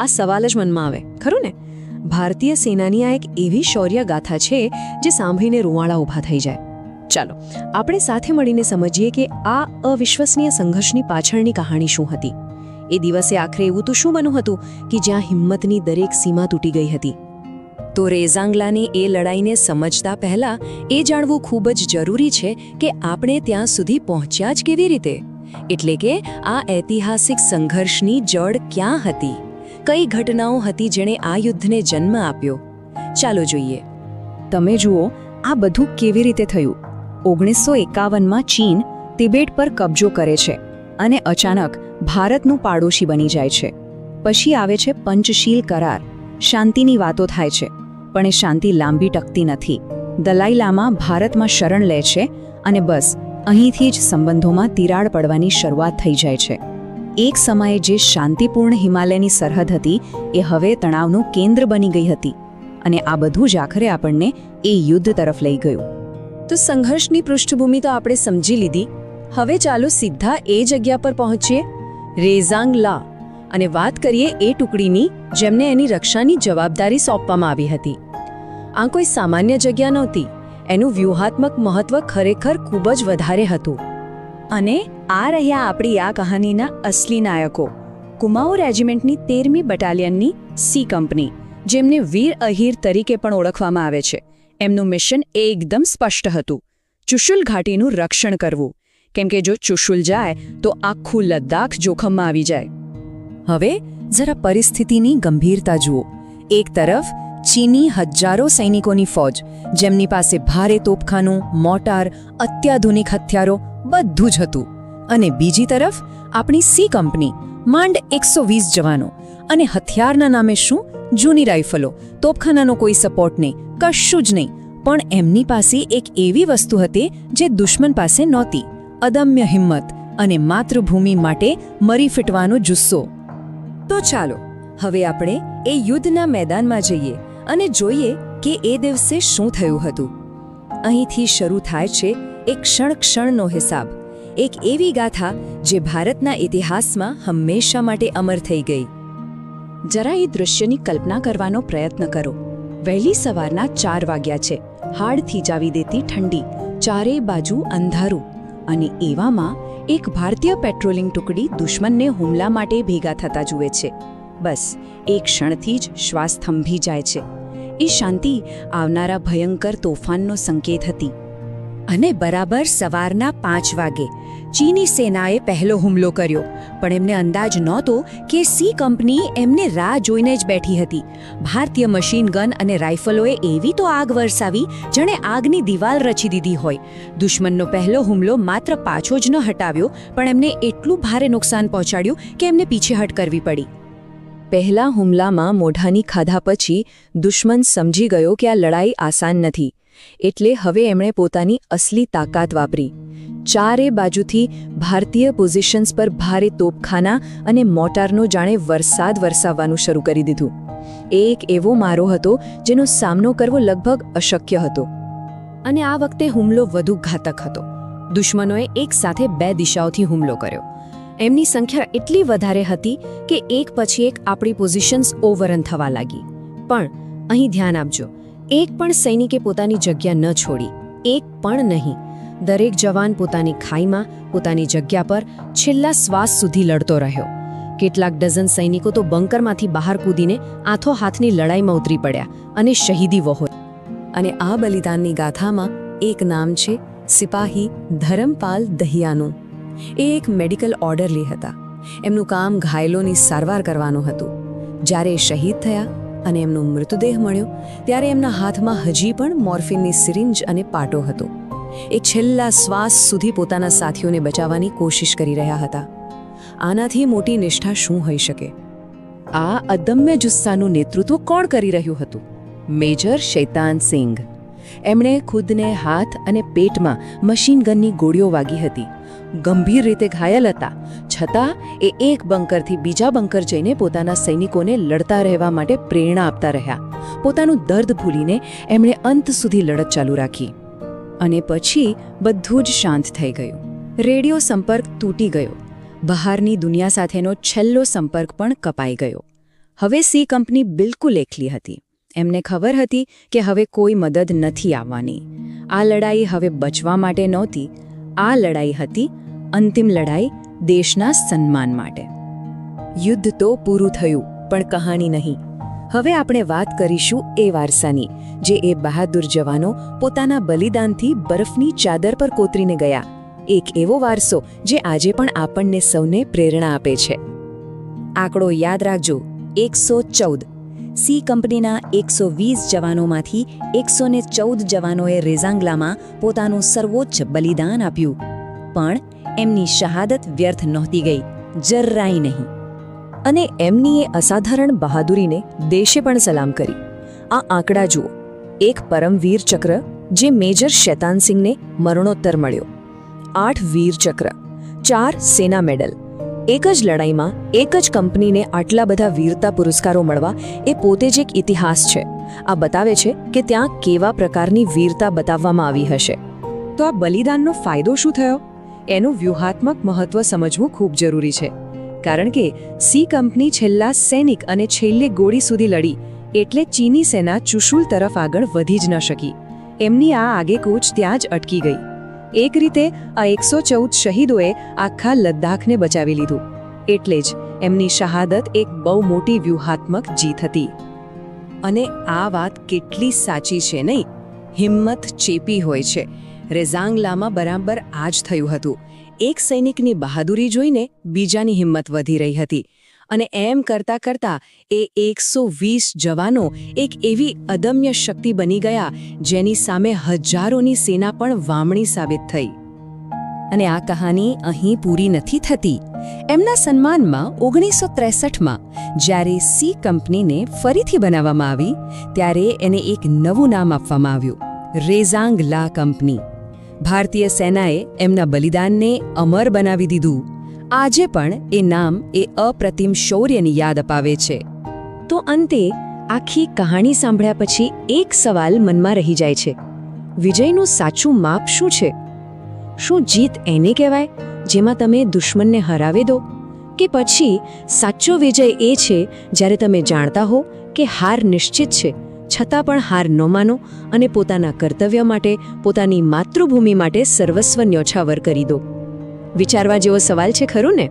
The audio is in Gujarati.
આ સવાલ જ મનમાં આવે. ખરું ને? ભારતીય સેનાની આ એક એવી શૌર્ય ગાથા છે જે સાંભળીને રૂવાળા ઊભા થઈ જાય. ચાલો, આપણે સાથે મળીને સમજીએ કે આ અવિશ્વસનીય સંઘર્ષની પાછળની કહાણી શું હતી. એ દિવસે આખરે એવું તો શું બન્યું હતું કે જ્યાં હિંમતની દરેક સીમા તૂટી ગઈ હતી? તો રેઝાંગલાની એ લડાઈને સમજતા પહેલા એ જાણવું ખૂબ જ જરૂરી છે કે આપણે ત્યાં સુધી પહોંચ્યા જ કેવી રીતે? એટલે કે આ ઐતિહાસિક સંઘર્ષની જડ ક્યાં હતી? કઈ ઘટનાઓ હતી જેણે આ યુદ્ધને જન્મ આપ્યો? ચાલો જોઈએ. તમે જુઓ, આ બધું કેવી રીતે થયું? ઓગણીસો એકાવનમાં ચીન તિબેટ પર કબજો કરે છે અને અચાનક ભારતનું પાડોશી બની જાય છે. પછી આવે છે પંચશીલ કરાર. શાંતિની વાતો થાય છે, પણ એ શાંતિ લાંબી ટકતી નથી. દલાઈ લામા ભારતમાં શરણ લે છે અને બસ અહીંથી જ સંબંધોમાં તિરાડ પડવાની શરૂઆત થઈ જાય છે. એક સમયે જે શાંતિપૂર્ણ હિમાલયની સરહદ હતી, એ હવે તણાવનું કેન્દ્ર બની ગઈ હતી અને આ બધું જ આખરે આપણને એ યુદ્ધ તરફ લઈ ગયું. તો સંઘર્ષની પૃષ્ઠભૂમિ તો આપણે સમજી લીધી. હવે ચાલો સીધા એ જગ્યા પર પહોંચીએ. રેઝાંગ લા. અને વાત કરીએ એ ટુકડીની, જેમને એની રક્ષાની જવાબદારી સોંપવામાં આવી હતી. આ કોઈ સામાન્ય જગ્યા નહોતી. એનું વ્યૂહાત્મક મહત્વ ખરેખર ખૂબ જ વધારે હતું. અને આ રહ્યા આપણી આ કહાનીના અસલી નાયકો. કુમાઉ રેજિમેન્ટની તેરમી બટાલિયનની સી કંપની, જેમને વીર અહીર તરીકે પણ ઓળખવામાં આવે છે. એમનું મિશન એકદમ સ્પષ્ટ હતું. ચુશુલ ઘાટીનું રક્ષણ કરવું. કેમ કે જો ચુશુલ જાય, તો આખું લદ્દાખ જોખમમાં આવી જાય. હવે જરા પરિસ્થિતિની ગંભીરતા જુઓ. એક તરફ ચીની હજારો સૈનિકોની ફૌજ, જેમની પાસે ભારે તોપખાનું, મોટાર, અત્યાધુનિક હથિયારો બધું જ હતું. અને બીજી તરફ, આપણી સી કંપની, માંડ એકસો વીસ જવાનો. અને હથિયારના નામે શું? જૂની રાઇફલો. તોપખાનાનો કોઈ સપોર્ટ નહીં. કશું જ નહીં. પણ એમની પાસે એક એવી વસ્તુ હતી જે દુશ્મન પાસે નહોતી. અદમ્ય હિંમત અને માતૃભૂમિ માટે મરી ફીટવાનો જુસ્સો. તો ચાલો, હવે આપણે એ યુદ્ધના મેદાનમાં જઈએ અને જોઈએ કે એ દિવસે શું થયું હતું. અહીંથી શરૂ થાય છે એક ક્ષણ ક્ષણનો હિસાબ. એક એવી ગાથા જે ભારતના ઇતિહાસમાં હંમેશા માટે અમર થઈ ગઈ. જરા એ દૃશ્યની કલ્પના કરવાનો પ્રયત્ન કરો. વહેલી સવારના ચાર વાગ્યા છે. હાડ થીજાવી દેતી ઠંડી, ચારે બાજુ અંધારું અને એવામાં એક ભારતીય પેટ્રોલિંગ ટુકડી દુશ્મનને હુમલા માટે ભેગા થતા જુએ છે. બસ, એક ક્ષણથી જ શ્વાસ થંભી જાય છે. એ શાંતિ આવનારા ભયંકર તોફાનનો સંકેત હતી. અને બરાબર સવારના પાંચ વાગે. ચીની સેનાએ પહેલો હુમલો કર્યો, પણ એમને અંદાજ નહોતો કે સી કંપની એમને રાહ જોઈને જ બેઠી હતી. ભારતીય મશીન ગન અને રાઇફલોએ એવી તો આગ વરસાવી, જેણે આગની દિવાલ રચી દીધી હોય. દુશ્મનનો પહેલો હુમલો માત્ર પાછો જ ન હટાવ્યો, પણ એમને એટલું ભારે નુકસાન પહોંચાડ્યું કે એમને પીછેહટ કરવી પડી. પહેલા હુમલામાં મોઢાની ખાધા પછી દુશ્મન સમજી ગયો કે આ લડાઈ આસાન નથી. એટલે હવે એમણે પોતાની અસલી તાકાત વાપરી. ચારે બાજુથી ભારતીય પોઝિશન્સ પર ભારે તોપખાના અને મોટારનો જાણે વરસાદ વરસાવવાનું શરૂ કરી દીધું. એક એવો મારો હતો જેનો સામનો કરવો લગભગ અશક્ય હતો. અને આ વખતે હુમલો વધુ ઘાતક હતો. દુશ્મનોએ એક સાથે બે દિશાઓથી હુમલો કર્યો. એમની સંખ્યા એટલી વધારે હતી કે એક પછી એક આપણી પોઝિશન્સ ઓવરન થવા લાગી. પણ અહીં ધ્યાન આપજો એક પણ સૈનિકે પોતાની જગ્યા ન છોડી, એક પણ નહીં. દરેક જવાન પોતાની ખાઈમાં, પોતાની જગ્યા પર છેલ્લા શ્વાસ સુધી લડતો રહ્યો. કેટલાક ડઝન સૈનિકો તો બંકરમાંથી બહાર કૂદીને આથો હાથની લડાઈમાં ઉતરી પડ્યા અને શહીદી વહોરી અને આ બલિદાનની ગાથામાં એક નામ છે, સિપાહી ધરમપાલ દહિયાનું. એ એક મેડિકલ ઓર્ડરલી હતા. એમનું કામ ઘાયલોની સારવાર કરવાનું હતું. જ્યારે શહીદ થયા અને એમનો મૃતદેહ મળ્યો, ત્યારે એમના હાથમાં હજી પણ મોર્ફિનની સિરિંજ અને પાટો હતો. એ છેલ્લા શ્વાસ સુધી પોતાના સાથીઓને બચાવવાની કોશિશ કરી રહ્યા હતા. આનાથી મોટી નિષ્ઠા શું હોઈ શકે? આ અદમ્ય જુસ્સાનું નેતૃત્વ કોણ કરી રહ્યું હતું? મેજર શૈતાન સિંઘ. એમણે ખુદને હાથ અને પેટમાં મશીન ગનની ગોળીઓ વાગી હતી. ગંભીર રીતે ઘાયલ હતા. છતાં, એ એક બંકરથી બીજા બંકર જઈને પોતાના સૈનિકોને લડતા રહેવા માટે પ્રેરણા આપતા રહ્યા. પોતાનું દર્દ ભૂલીને એમણે અંત સુધી લડત ચાલુ રાખી. અને પછી બધું જ શાંત થઈ ગયું. રેડિયો સંપર્ક તૂટી ગયો. બહારની દુનિયા સાથેનો છેલ્લો સંપર્ક પણ કપાઈ ગયો. હવે સી કંપની બિલકુલ એકલી હતી. એમને ખબર હતી કે હવે કોઈ મદદ નથી આવવાની. આ લડાઈ હવે બચવા માટે નહોતી આ લડાઈ હતી અંતિમ લડાઈ દેશના સન્માન માટે. યુદ્ધ તો પૂરું થયું, પણ કહાણી નહીં. હવે આપણે વાત કરીશું એ વારસાની, જે એ બહાદુર જવાનો પોતાના બલિદાનથી બરફની ચાદર પર કોતરીને ગયા. એક એવો વારસો જે આજે પણ આપણને સૌને પ્રેરણા આપે છે. આંકડો યાદ રાખજો, એકસો ચૌદ. સી કંપનીના એકસો વીસ જવાનોમાંથી એકસો ને ચૌદ જવાનોએ રેઝાંગલામાં પોતાનું સર્વોચ્ચ બલિદાન આપ્યું. પણ એમની શહાદત વ્યર્થ નહોતી ગઈ જર્રાઈ નહીં. અને એમની એ અસાધારણ બહાદુરીને દેશે પણ સલામ કરી. આ આંકડા જુઓ. એક પરમવીર ચક્ર, જે મેજર શેતાનસિંહને મરણોત્તર મળ્યો. આઠ વીર ચક્ર, ચાર સેના મેડલ. એક જ લડાઈમાં, એક જ કંપનીને આટલા બધા વીરતા પુરસ્કારો મળવા એ પોતે જ એક ઇતિહાસ છે. આ બતાવે છે કે ત્યાં કેવા પ્રકારની વીરતા બતાવવામાં આવી હશે. તો આ બલિદાનનો ફાયદો શું થયો? એનું વ્યૂહાત્મક મહત્વ સમજવું ખૂબ જરૂરી છે. કારણ કે સી કંપની છેલ્લા સૈનિક અને છેલ્લે ગોળી સુધી લડી, એટલે ચીની સેના ચુશુલ તરફ આગળ વધી જ ન શકી. એમની આ આગેકૂચ ત્યાં જ અટકી ગઈ. એક રીતે આ એકસો ચૌદ શહીદોએ આખા લદ્દાખને બચાવી લીધું. એટલે જ એમની શહાદત એક બહુ મોટી વ્યૂહાત્મક જીત હતી. અને આ વાત કેટલી સાચી છે નહીં? હિંમત ચેપી હોય છે. રેઝાંગલામાં બરાબર આ જ થયું હતું. એક સૈનિકની બહાદુરી જોઈને બીજાની હિંમત વધી રહી હતી. અને એમ કરતા કરતા એ એકસો વીસ જવાનો એક એવી અદમ્ય શક્તિ બની ગયા જેની સામે હજારોની સેના પણ વામણી સાબિત થઈ. અને આ કહાની અહીં પૂરી નથી થતી. એમના સન્માનમાં ઓગણીસો ત્રેસઠમાં જ્યારે સી કંપનીને ફરીથી બનાવવામાં આવી, ત્યારે એને એક નવું નામ આપવામાં આવ્યું, રેઝાંગ લા કંપની. ભારતીય સેનાએ એમના બલિદાનને અમર બનાવી દીધું. આજે પણ એ નામ એ અપ્રતિમ શૌર્યની યાદ અપાવે છે. તો અંતે આખી કહાણી સાંભળ્યા પછી એક સવાલ મનમાં રહી જાય છે. વિજયનું સાચું માપ શું છે? શું જીત એને કહેવાય, જેમાં તમે દુશ્મનને હરાવી દો? કે પછી સાચો વિજય એ છે, જ્યારે તમે જાણતા હો કે હાર નિશ્ચિત છે, છતાં પણ હાર ન માનો અને પોતાના કર્તવ્ય માટે, પોતાની માતૃભૂમિ માટે સર્વસ્વ ન્યોછાવર કરી દો. વિચારવા જેવો સવાલ છે ખરું ને?